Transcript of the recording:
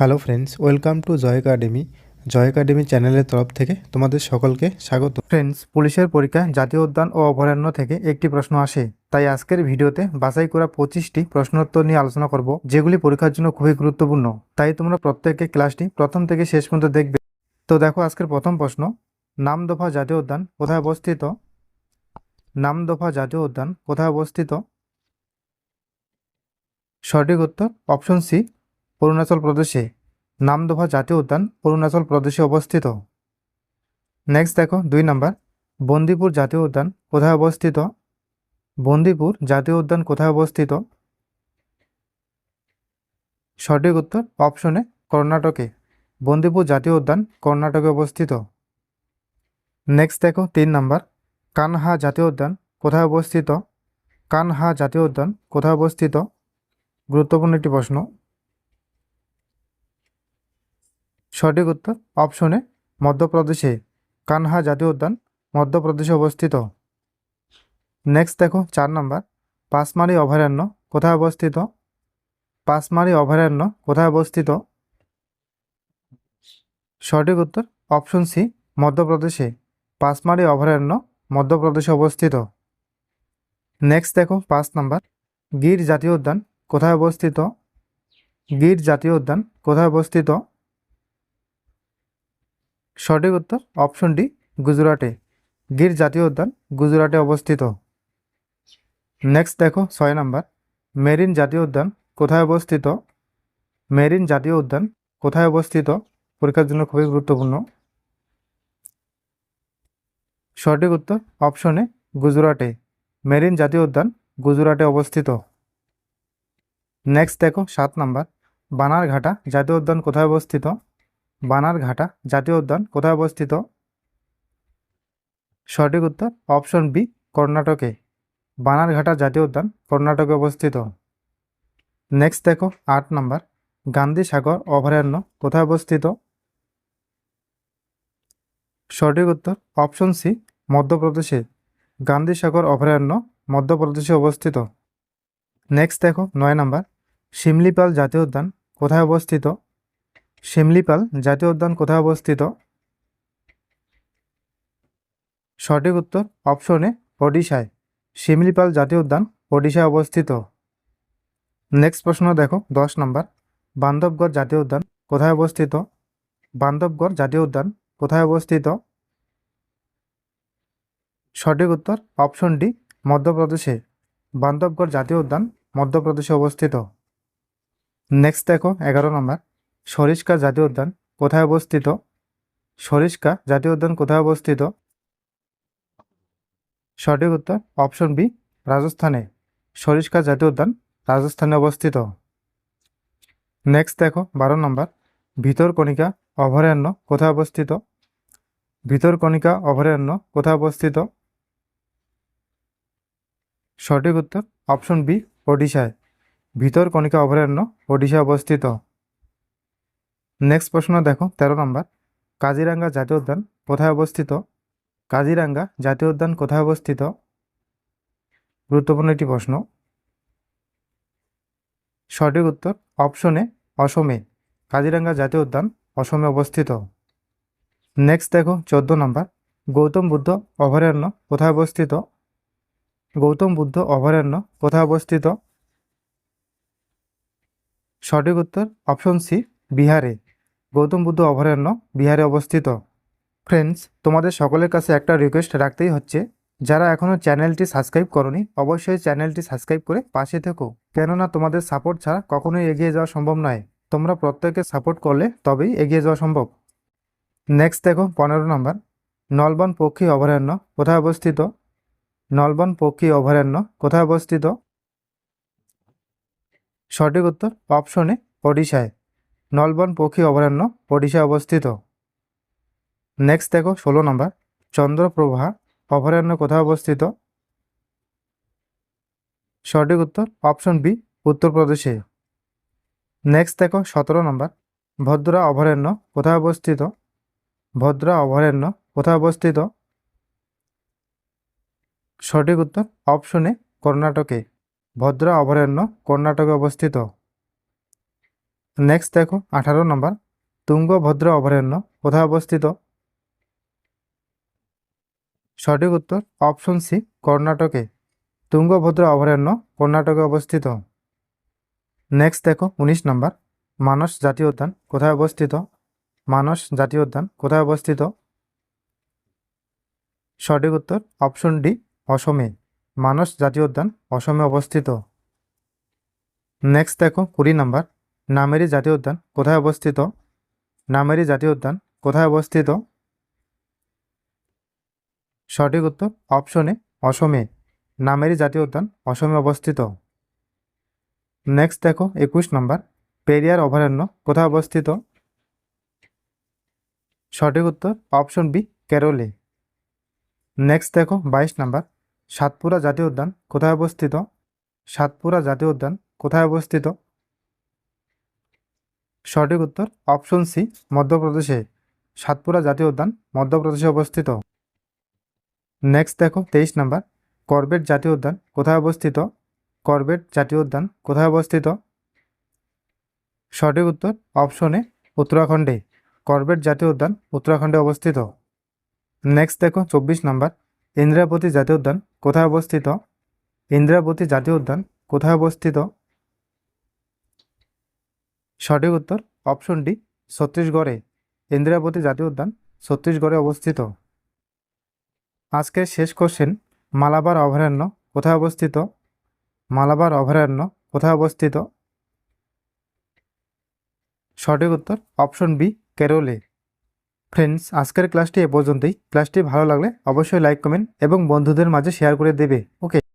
Hello friends welcome to Joy academy Joy academy চ্যানেলের তরফ থেকে তোমাদের সকলকে স্বাগত। ফ্রেন্ডস পুলিশের পরীক্ষা, জাতীয় উদ্যান ও অভয়ারণ্য থেকে একটি প্রশ্ন আসে। তাই আজকের ভিডিওতে বাছাই করা পঁচিশটি প্রশ্নোত্তর নিয়ে আলোচনা করব, যেগুলি পরীক্ষার জন্য খুবই গুরুত্বপূর্ণ। তাই তোমরা প্রত্যেককে ক্লাসটি প্রথম থেকে শেষ পর্যন্ত দেখবে। তো দেখো, আজকের প্রথম প্রশ্ন, নামদফা জাতীয় উদ্যান কোথায় অবস্থিত? নামদফা জাতীয় উদ্যান কোথায় অবস্থিত? সঠিক উত্তর অপশন সি অরুণাচল প্রদেশে নামদফা জাতীয় উদ্যান অরুণাচল প্রদেশে অবস্থিত। নেক্সট দেখো, দুই নাম্বার, বন্দিপুর জাতীয় উদ্যান কোথায় অবস্থিত? বন্দিপুর জাতীয় উদ্যান কোথায় অবস্থিত? সঠিক উত্তর অপশনে কর্ণাটকে। বন্দিপুর জাতীয় উদ্যান কর্ণাটকে অবস্থিত। নেক্সট দেখো, তিন নাম্বার, কানহা জাতীয় উদ্যান কোথায় অবস্থিত? কানহা জাতীয় উদ্যান কোথায় অবস্থিত? গুরুত্বপূর্ণ একটি প্রশ্ন সঠিক উত্তর অপশনে মধ্যপ্রদেশে কানহা জাতীয় উদ্যান মধ্যপ্রদেশে অবস্থিত। নেক্সট দেখো, চার নম্বর। পাঁচমারি অভয়ারণ্য কোথায় অবস্থিত? পাঁচমারি অভয়ারণ্য কোথায় অবস্থিত? সঠিক উত্তর অপশন সি, মধ্যপ্রদেশে। পাঁচমারি অভয়ারণ্য মধ্যপ্রদেশে অবস্থিত। নেক্সট দেখো, পাঁচ নম্বর। গির জাতীয় উদ্যান কোথায় অবস্থিত? গির জাতীয় উদ্যান কোথায় অবস্থিত? সঠিক উত্তর অপশন ডি গুজরাটে। গির জাতীয় উদ্যান গুজরাটে অবস্থিত। নেক্সট দেখো ছয় নাম্বার। মেরিন জাতীয় উদ্যান কোথায় অবস্থিত? মেরিন জাতীয় উদ্যান কোথায় অবস্থিত? পরীক্ষার জন্য খুবই গুরুত্বপূর্ণ। সঠিক উত্তর অপশনে গুজরাটে। মেরিন জাতীয় উদ্যান গুজরাটে অবস্থিত। নেক্সট দেখো সাত নাম্বার। বানারঘাটা জাতীয় উদ্যান কোথায় অবস্থিত? বানারঘাটা জাতীয় উদ্যান কোথায় অবস্থিত? সঠিক উত্তর অপশন বি, কর্ণাটকে। বানারঘাটা জাতীয় উদ্যান কর্ণাটকে অবস্থিত। নেক্সট দেখো আট নাম্বার, গান্ধী সাগর অভয়ারণ্য কোথায় অবস্থিত? সঠিক উত্তর অপশন সি, মধ্যপ্রদেশে। গান্ধী সাগর অভয়ারণ্য মধ্যপ্রদেশে অবস্থিত। নেক্সট দেখো নয় নাম্বার, শিমলিপাল জাতীয় উদ্যান কোথায় অবস্থিত? শিমলিপাল জাতীয় উদ্যান কোথায় অবস্থিত? সঠিক উত্তর অপশনে ওডিশায়। শিমলিপাল জাতীয় উদ্যান ওডিশায় অবস্থিত। নেক্সট প্রশ্ন দেখো, দশ নম্বর। বান্ধবগড় জাতীয় উদ্যান কোথায় অবস্থিত? বান্ধবগড় জাতীয় উদ্যান কোথায় অবস্থিত? সঠিক উত্তর অপশন ডি, মধ্যপ্রদেশে। বান্ধবগড় জাতীয় উদ্যান মধ্যপ্রদেশে অবস্থিত। নেক্সট দেখো, এগারো নম্বর। সরিষ্কা জাতীয় উদ্যান কোথায় অবস্থিত? সরিষ্কা জাতীয় উদ্যান কোথায় অবস্থিত? সঠিক উত্তর অপশন বি, রাজস্থানে। সরিষ্কা জাতীয় উদ্যান রাজস্থানে অবস্থিত। নেক্সট দেখো, বারো নম্বর। ভিতরকণিকা অভয়ারণ্য কোথায় অবস্থিত? ভিতরকণিকা অভয়ারণ্য কোথায় অবস্থিত? সঠিক উত্তর অপশন বি, ওডিশায়। ভিতরকণিকা অভয়ারণ্য ওডিশায় অবস্থিত। নেক্সট প্রশ্ন দেখো, তেরো নম্বর। কাজিরাঙ্গা জাতীয় উদ্যান কোথায় অবস্থিত? কাজিরাঙ্গা জাতীয় উদ্যান কোথায় অবস্থিত? গুরুত্বপূর্ণ একটি প্রশ্ন। সঠিক উত্তর অপশনে অসমে। কাজিরাঙ্গা জাতীয় উদ্যান অসমে অবস্থিত। নেক্সট দেখো, চোদ্দ নম্বর। গৌতম বুদ্ধ অভয়ারণ্য কোথায় অবস্থিত? গৌতম বুদ্ধ অভয়ারণ্য কোথায় অবস্থিত? সঠিক উত্তর অপশন সি, বিহারে। গৌতম বুদ্ধ অভয়ারণ্য, বিহারে অবস্থিত। ফ্রেন্ডস তোমাদের সকলের কাছে একটা রিকোয়েস্ট রাখতেই হচ্ছে। যারা এখনও চ্যানেলটি সাবস্ক্রাইব করনি, অবশ্যই চ্যানেলটি সাবস্ক্রাইব করে পাশে থেকো। কেননা তোমাদের সাপোর্ট ছাড়া কখনোই এগিয়ে যাওয়া সম্ভব নয়। তোমরা প্রত্যেকে সাপোর্ট করলে তবেই এগিয়ে যাওয়া সম্ভব। নেক্সট দেখো, পনেরো নম্বর নলবন পক্ষী অভয়ারণ্য, কোথায় অবস্থিত? নলবন পক্ষী অভয়ারণ্য, কোথায় অবস্থিত? সঠিক উত্তর অপশনে ওডিশায়। নলবন পক্ষী অভয়ারণ্য, ওডিশায় অবস্থিত। নেক্সট দেখো, ষোলো নম্বর চন্দ্রপ্রভা, অভয়ারণ্য কোথায় অবস্থিত? সঠিক উত্তর অপশন বি উত্তরপ্রদেশে। নেক্সট দেখো, সতেরো নম্বর ভদ্রা অভয়ারণ্য কোথায় অবস্থিত? ভদ্রা অভয়ারণ্য কোথায় অবস্থিত? সঠিক উত্তর অপশনে কর্ণাটকে। ভদ্রা অভয়ারণ্য কর্ণাটকে অবস্থিত। নেক্সট দেখো, আঠারো নম্বর তুঙ্গভদ্র অভয়ারণ্য, কোথায় অবস্থিত? সঠিক উত্তর অপশন সি কর্ণাটকে। তুঙ্গভদ্র অভয়ারণ্য, কর্ণাটকে অবস্থিত। নেক্সট দেখো, উনিশ নম্বর মানস জাতীয় উদ্যান, কোথায় অবস্থিত? মানস জাতীয় উদ্যান, কোথায় অবস্থিত? সঠিক উত্তর অপশন ডি অসমে। মানস জাতীয় উদ্যান, অসমে অবস্থিত। নেক্সট দেখো, কুড়ি নম্বর নামেরি জাতীয় উদ্যান, কোথায় অবস্থিত? নামেরি জাতীয় উদ্যান, কোথায় অবস্থিত? সঠিক উত্তর অপশনে অসমে। নামেরি জাতীয় উদ্যান, অসমে অবস্থিত। নেক্সট দেখো, একুশ নম্বর, পেরিয়ার অভয়ারণ্য, কোথায় অবস্থিত? সঠিক উত্তর অপশন বি কেরলে। নেক্সট দেখো, বাইশ নম্বর, সাতপুরা জাতীয় উদ্যান, কোথায় অবস্থিত? সাতপুরা জাতীয় উদ্যান, কোথায় অবস্থিত? সঠিক উত্তর অপশন সি, মধ্যপ্রদেশে সাতপুরা জাতীয় উদ্যান, মধ্যপ্রদেশে অবস্থিত। নেক্সট দেখো, তেইশ নাম্বার, করবেট জাতীয় উদ্যান, কোথায় অবস্থিত? করবেট জাতীয় উদ্যান, কোথায় অবস্থিত? সঠিক উত্তর অপশনে উত্তরাখণ্ডে। করবেট জাতীয় উদ্যান, উত্তরাখণ্ডে অবস্থিত। নেক্সট দেখো, চব্বিশ নম্বর, ইন্দ্রাবতী জাতীয় উদ্যান, কোথায় অবস্থিত? ইন্দ্রাবতী জাতীয় উদ্যান, কোথায় অবস্থিত? সঠিক উত্তর অপশন ডি ছত্তিশগড়ে ইন্দ্রাবতী জাতীয় উদ্যান, ছত্তিশগড়ে অবস্থিত। আজকের শেষ কোশ্চেন মালাবার অভয়ারণ্য, কোথায় অবস্থিত? মালাবার অভয়ারণ্য, কোথায় অবস্থিত? সঠিক উত্তর অপশন বি কেরলে। ফ্রেন্ডস আজকের ক্লাসটি এ পর্যন্তই। ক্লাসটি ভালো লাগলে অবশ্যই লাইক কমেন্ট এবং বন্ধুদের মাঝে শেয়ার করে দেবে। ওকে